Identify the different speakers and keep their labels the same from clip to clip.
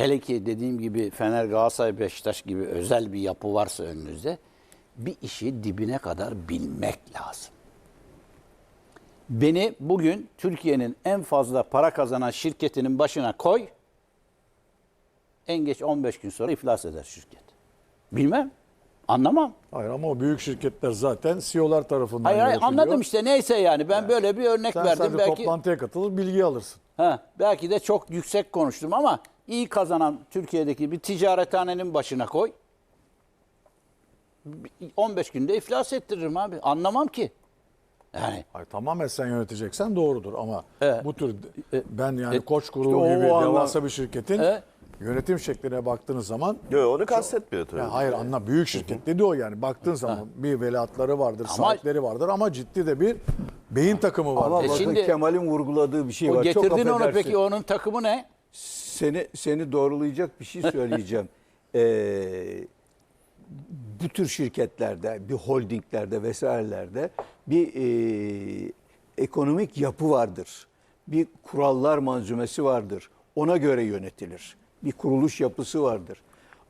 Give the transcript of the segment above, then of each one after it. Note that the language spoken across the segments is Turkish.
Speaker 1: Hele ki dediğim gibi Fener, Galatasaray, Beşiktaş gibi özel bir yapı varsa önünüzde bir işi dibine kadar bilmek lazım. Beni bugün Türkiye'nin en fazla para kazanan şirketinin başına koy. En geç 15 gün sonra iflas eder şirket. Bilmem. Anlamam.
Speaker 2: Hayır ama o büyük şirketler zaten CEO'lar tarafından
Speaker 1: Hayır, hayır
Speaker 2: yönetiliyor.
Speaker 1: anladım işte neyse yani ben böyle bir örnek
Speaker 2: Sen
Speaker 1: verdim
Speaker 2: sadece
Speaker 1: belki.
Speaker 2: toplantıya katılır bilgi alırsın.
Speaker 1: Ha, belki de çok yüksek konuştum ama iyi kazanan Türkiye'deki bir ticarethanenin başına koy. 15 günde iflas ettiririm abi. Anlamam ki. Yani
Speaker 2: Hayır, tamamen sen yöneteceksen doğrudur ama
Speaker 1: Evet.
Speaker 2: bu tür
Speaker 1: E,
Speaker 2: ben yani
Speaker 1: e,
Speaker 2: koç kurulu
Speaker 3: işte
Speaker 2: gibi
Speaker 3: anlam-
Speaker 2: devasa bir şirketin
Speaker 1: Evet.
Speaker 2: yönetim şekline baktığınız zaman
Speaker 3: Yok onu kastetmiyor tabii.
Speaker 2: ya hayır anla büyük şirket dedi o yani baktığın zaman bir veliahtları vardır,
Speaker 1: Ama-
Speaker 2: sahipleri vardır ama ciddi de bir beyin takımı vardır.
Speaker 4: Ama
Speaker 1: E
Speaker 4: bakın
Speaker 1: şimdi-
Speaker 4: Kemal'in vurguladığı bir şey
Speaker 1: o
Speaker 4: var. Çok
Speaker 1: getirdin onu
Speaker 4: affedersin.
Speaker 1: peki onun takımı ne?
Speaker 4: Seni seni doğrulayacak bir şey söyleyeceğim. Ee, bu tür şirketlerde, bir holdinglerde vesairelerde bir e, ekonomik yapı vardır. Bir kurallar manzumesi vardır. Ona göre yönetilir. Bir kuruluş yapısı vardır.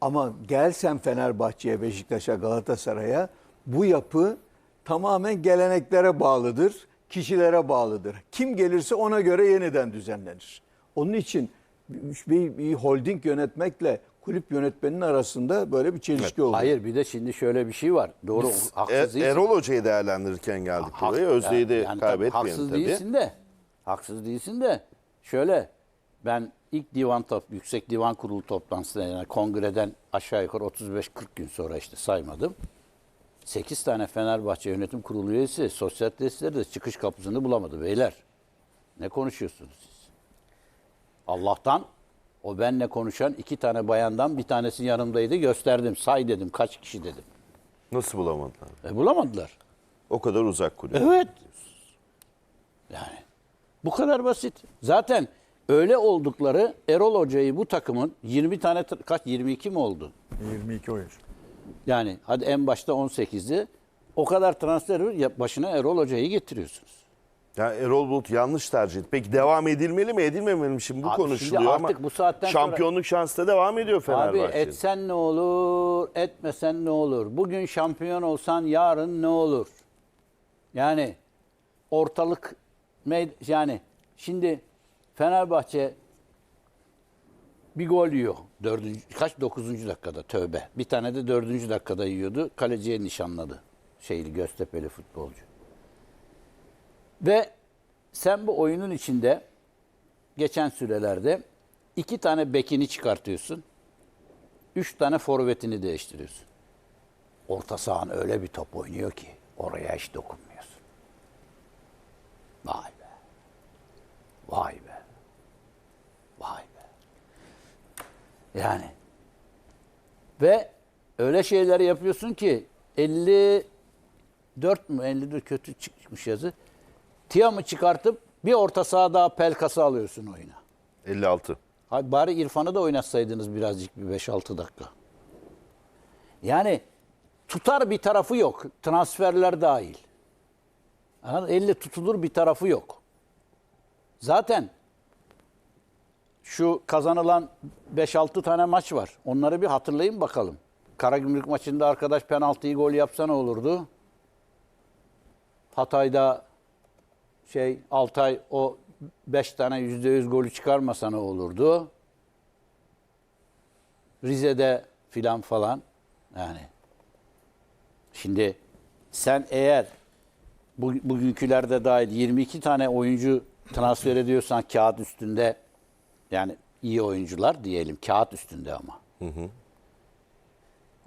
Speaker 4: Ama gelsen Fenerbahçe'ye, Beşiktaş'a, Galatasaray'a bu yapı tamamen geleneklere bağlıdır, kişilere bağlıdır. Kim gelirse ona göre yeniden düzenlenir. Onun için bir, bir holding yönetmekle kulüp yönetmenin arasında böyle bir çelişki olur.
Speaker 1: Hayır bir de şimdi şöyle bir şey var. Doğru haksız
Speaker 3: Er-
Speaker 1: değilsin.
Speaker 3: Erol Hoca'yı değerlendirirken geldik
Speaker 1: Hak-
Speaker 3: buraya. Özde'yi de
Speaker 1: yani tabii
Speaker 3: kaybetmeyelim
Speaker 1: haksız
Speaker 3: tabii.
Speaker 1: değilsin de. Haksız değilsin de. Şöyle ben ilk divan top, yüksek divan kurulu toplantısında yani kongreden aşağı yukarı 35-40 gün sonra işte saymadım. 8 tane Fenerbahçe yönetim kurulu üyesi sosyal tesisleri de çıkış kapısını bulamadı beyler. Ne konuşuyorsunuz siz? Allah'tan o benle konuşan iki tane bayandan bir tanesi yanımdaydı gösterdim say dedim kaç kişi dedim.
Speaker 3: Nasıl bulamadılar?
Speaker 1: E, bulamadılar.
Speaker 3: O kadar uzak kulüp.
Speaker 1: Evet. Yani bu kadar basit. Zaten öyle oldukları Erol Hoca'yı bu takımın 20 tane kaç 22 mi oldu?
Speaker 2: 22 oyuncu.
Speaker 1: Yani hadi en başta 18'di. O kadar transfer yap- başına Erol Hoca'yı getiriyorsunuz.
Speaker 3: Ya Erol Bulut yanlış tercih. Peki devam edilmeli mi edilmemeli mi şimdi bu
Speaker 1: Abi
Speaker 3: konuşuluyor
Speaker 1: şimdi
Speaker 3: ama
Speaker 1: artık bu saatten sonra-
Speaker 3: şampiyonluk şansı da devam ediyor
Speaker 1: Abi
Speaker 3: Fenerbahçe'nin.
Speaker 1: etsen ne olur, etmesen ne olur? Bugün şampiyon olsan yarın ne olur? Yani ortalık meyd- yani şimdi Fenerbahçe bir gol yiyor. Dördüncü, kaç? Dokuzuncu dakikada tövbe. Bir tane de dördüncü dakikada yiyordu. Kaleciye nişanladı. Şeyli Göztepe'li futbolcu. Ve sen bu oyunun içinde geçen sürelerde iki tane bekini çıkartıyorsun. Üç tane forvetini değiştiriyorsun. Orta sahan öyle bir top oynuyor ki oraya hiç dokunmuyorsun. Vay be. Vay be. Vay be. Yani ve öyle şeyler yapıyorsun ki 54 mü 54 kötü çıkmış yazı. Tiam'ı çıkartıp bir orta saha daha pelkası alıyorsun oyuna.
Speaker 3: 56.
Speaker 1: Abi bari İrfan'ı da oynatsaydınız birazcık bir 5-6 dakika. Yani tutar bir tarafı yok. Transferler dahil. Anladın? Elle tutulur bir tarafı yok. Zaten şu kazanılan 5-6 tane maç var. Onları bir hatırlayın bakalım. Karagümrük maçında arkadaş penaltıyı gol yapsa ne olurdu? Hatay'da şey Altay o 5 tane %100 golü çıkarmasa ne olurdu? Rize'de filan falan yani. Şimdi sen eğer bu, bugünkülerde dahil 22 tane oyuncu transfer ediyorsan kağıt üstünde yani iyi oyuncular diyelim kağıt üstünde ama.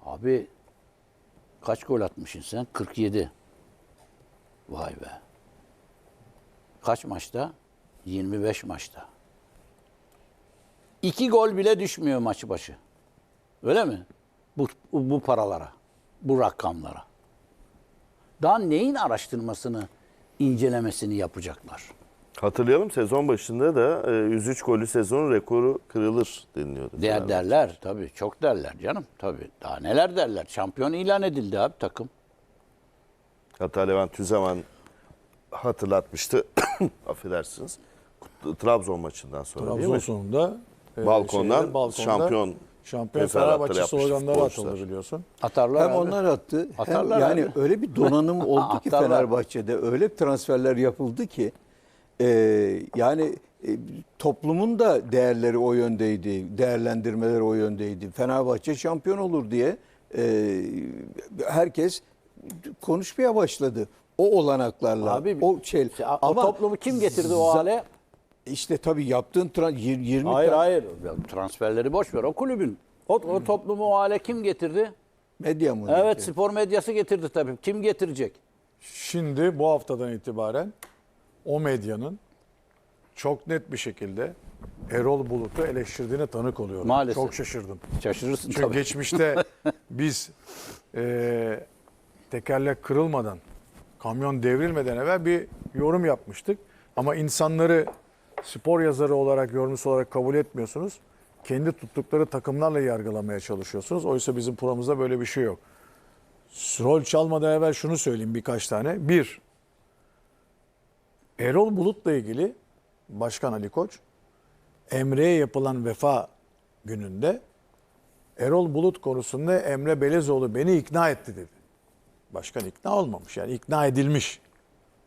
Speaker 1: Abi kaç gol atmışsın sen? 47. Vay be. Kaç maçta? 25 maçta. İki gol bile düşmüyor maç başı. Öyle mi? Bu, bu paralara, bu rakamlara. Daha neyin araştırmasını, incelemesini yapacaklar?
Speaker 3: Hatırlayalım sezon başında da e, 103 gollü sezon rekoru kırılır deniliyordu.
Speaker 1: Der,
Speaker 3: Fenerbahçe.
Speaker 1: derler tabii, çok derler canım tabii. Daha neler derler? Şampiyon ilan edildi abi takım.
Speaker 3: Hatta Levent Tüzeman hatırlatmıştı. Affedersiniz. Trabzon maçından sonra değil
Speaker 2: Trabzon
Speaker 3: mi?
Speaker 2: sonunda e,
Speaker 3: Balkondan
Speaker 2: şeyde, balkonda
Speaker 3: şampiyon
Speaker 2: şampiyon Fenerbahçe sloganları atıldı biliyorsun.
Speaker 1: Atarlar
Speaker 4: Hem
Speaker 1: abi.
Speaker 4: onlar attı hem
Speaker 1: Atarlar
Speaker 4: yani
Speaker 1: abi.
Speaker 4: öyle bir donanım oldu ki. Fenerbahçe'de öyle transferler yapıldı ki e, yani e, toplumun da değerleri o yöndeydi, değerlendirmeleri o yöndeydi. Fenerbahçe şampiyon olur diye e, herkes konuşmaya başladı. O olanaklarla,
Speaker 1: Abi,
Speaker 4: o şey.
Speaker 1: o toplumu kim getirdi o hale?
Speaker 4: İşte tabii yaptığın tra- yir- 20
Speaker 1: Hayır
Speaker 4: tane
Speaker 1: hayır. Ya Transferleri boş ver. O kulübün. O, o toplumu o hale kim getirdi?
Speaker 4: medya mı?
Speaker 1: Evet spor medyası getirdi tabii. Kim getirecek?
Speaker 2: Şimdi bu haftadan itibaren o medyanın çok net bir şekilde Erol Bulut'u eleştirdiğine tanık oluyorum.
Speaker 1: Maalesef.
Speaker 2: Çok şaşırdım.
Speaker 1: Şaşırırsın
Speaker 2: Çünkü
Speaker 1: tabii.
Speaker 2: geçmişte biz e, tekerlek kırılmadan, kamyon devrilmeden evvel bir yorum yapmıştık. Ama insanları spor yazarı olarak, yorumcusu olarak kabul etmiyorsunuz. Kendi tuttukları takımlarla yargılamaya çalışıyorsunuz. Oysa bizim programımızda böyle bir şey yok. Rol çalmadan evvel şunu söyleyeyim birkaç tane. Bir, Erol Bulut'la ilgili Başkan Ali Koç, Emre'ye yapılan vefa gününde Erol Bulut konusunda Emre Belezoğlu beni ikna etti dedi. Başkan ikna olmamış yani ikna edilmiş.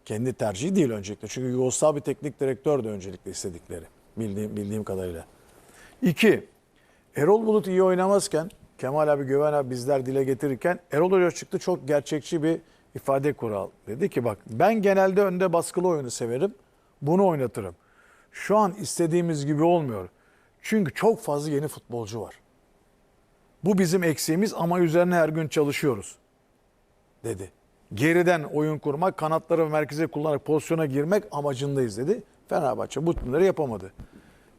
Speaker 2: Kendi tercihi değil öncelikle. Çünkü Yugoslav bir teknik direktör de öncelikle istedikleri bildiğim, bildiğim kadarıyla. İki, Erol Bulut iyi oynamazken Kemal abi Güven abi bizler dile getirirken Erol Hoca çıktı çok gerçekçi bir ifade kural. Dedi ki bak ben genelde önde baskılı oyunu severim. Bunu oynatırım. Şu an istediğimiz gibi olmuyor. Çünkü çok fazla yeni futbolcu var. Bu bizim eksiğimiz ama üzerine her gün çalışıyoruz dedi. Geriden oyun kurmak, kanatları merkeze kullanarak pozisyona girmek amacındayız dedi. Fenerbahçe bu bunları yapamadı.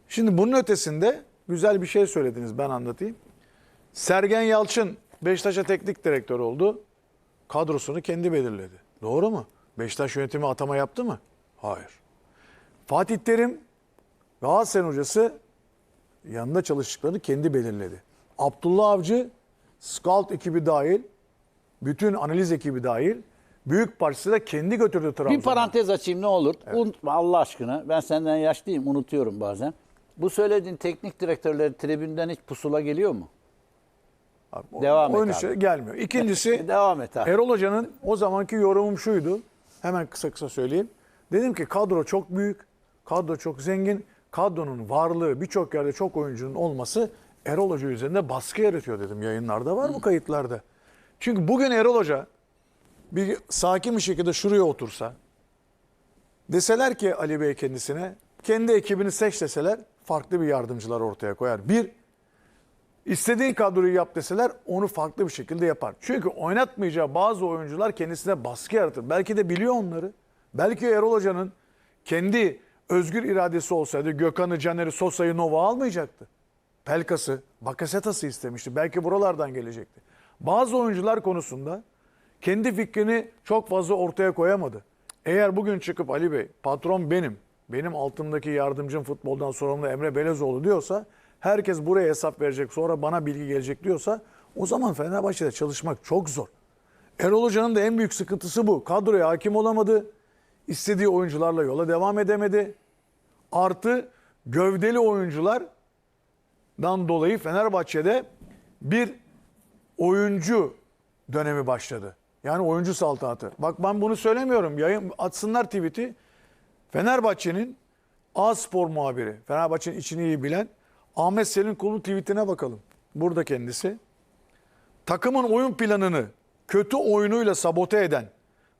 Speaker 2: Şimdi bunun ötesinde güzel bir şey söylediniz ben anlatayım. Sergen Yalçın Beşiktaş'a teknik direktör oldu. Kadrosunu kendi belirledi. Doğru mu? Beşiktaş yönetimi atama yaptı mı? Hayır. Fatih Terim Galatasaray hocası yanında çalıştıklarını kendi belirledi. Abdullah Avcı scout ekibi dahil, bütün analiz ekibi dahil büyük parçasıyla kendi götürdü Trabzon'a.
Speaker 1: Bir parantez açayım ne olur. Unutma Allah aşkına. Ben senden yaşlıyım unutuyorum bazen. Bu söylediğin teknik direktörleri tribünden hiç pusula geliyor mu?
Speaker 2: Abi, o-
Speaker 1: Devam et
Speaker 2: oyun
Speaker 1: abi.
Speaker 2: gelmiyor. İkincisi
Speaker 1: Devam et abi.
Speaker 2: Erol Hoca'nın o zamanki yorumum şuydu. Hemen kısa kısa söyleyeyim. Dedim ki kadro çok büyük, kadro çok zengin. Kadronun varlığı birçok yerde çok oyuncunun olması Erol Hoca üzerinde baskı yaratıyor dedim. Yayınlarda var bu kayıtlarda. Çünkü bugün Erol Hoca bir sakin bir şekilde şuraya otursa deseler ki Ali Bey kendisine kendi ekibini seç deseler farklı bir yardımcılar ortaya koyar. Bir, İstediğin kadroyu yap deseler onu farklı bir şekilde yapar. Çünkü oynatmayacağı bazı oyuncular kendisine baskı yaratır. Belki de biliyor onları. Belki Erol Hoca'nın kendi özgür iradesi olsaydı Gökhan'ı, Caner'i, Sosa'yı Nova almayacaktı. Pelkas'ı, Bakasetas'ı istemişti. Belki buralardan gelecekti. Bazı oyuncular konusunda kendi fikrini çok fazla ortaya koyamadı. Eğer bugün çıkıp Ali Bey patron benim, benim altımdaki yardımcım futboldan sorumlu Emre Belezoğlu diyorsa herkes buraya hesap verecek sonra bana bilgi gelecek diyorsa o zaman Fenerbahçe'de çalışmak çok zor. Erol Hoca'nın da en büyük sıkıntısı bu. Kadroya hakim olamadı. İstediği oyuncularla yola devam edemedi. Artı gövdeli oyunculardan dolayı Fenerbahçe'de bir oyuncu dönemi başladı. Yani oyuncu saltanatı. Bak ben bunu söylemiyorum. Yayın atsınlar tweet'i. Fenerbahçe'nin A Spor muhabiri, Fenerbahçe'nin içini iyi bilen Ahmet Selin Kulu tweetine bakalım. Burada kendisi. Takımın oyun planını kötü oyunuyla sabote eden,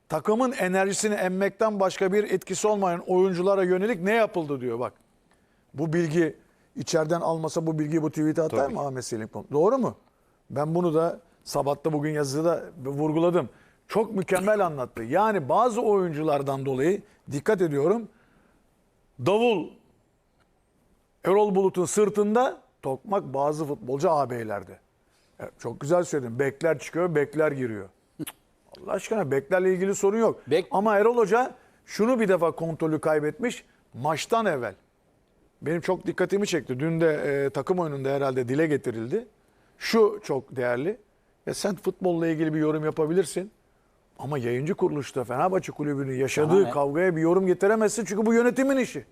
Speaker 2: takımın enerjisini emmekten başka bir etkisi olmayan oyunculara yönelik ne yapıldı diyor bak. Bu bilgi içeriden almasa bu bilgiyi bu tweet'e atar mı Ahmet Selim Kulu? Doğru mu? Ben bunu da Sabat'ta bugün yazıda vurguladım. Çok mükemmel anlattı. Yani bazı oyunculardan dolayı dikkat ediyorum. Davul Erol Bulut'un sırtında tokmak bazı futbolcu ağabeylerde. Evet, çok güzel söyledin. Bekler çıkıyor, bekler giriyor. Allah aşkına beklerle ilgili sorun yok.
Speaker 1: Bek-
Speaker 2: Ama Erol Hoca şunu bir defa kontrolü kaybetmiş maçtan evvel. Benim çok dikkatimi çekti. Dün de e, takım oyununda herhalde dile getirildi. Şu çok değerli. Ya sen futbolla ilgili bir yorum yapabilirsin. Ama yayıncı kuruluşta Fenerbahçe Kulübü'nün yaşadığı
Speaker 1: ne?
Speaker 2: kavgaya bir yorum getiremezsin. Çünkü bu yönetimin işi.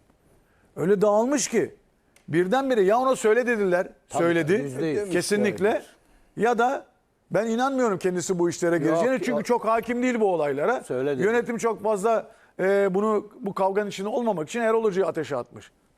Speaker 2: Öyle dağılmış ki. birdenbire ya ona söyle dediler. söyledi.
Speaker 1: yüzde yüz.
Speaker 2: Kesinlikle. Ya da ben inanmıyorum kendisi bu işlere gireceğine. Çünkü
Speaker 1: yok.
Speaker 2: çok hakim değil bu olaylara.
Speaker 1: Söyle dedi.
Speaker 2: Yönetim çok fazla e, bunu bu kavganın içinde olmamak için Erol Hoca'yı ateşe atmış.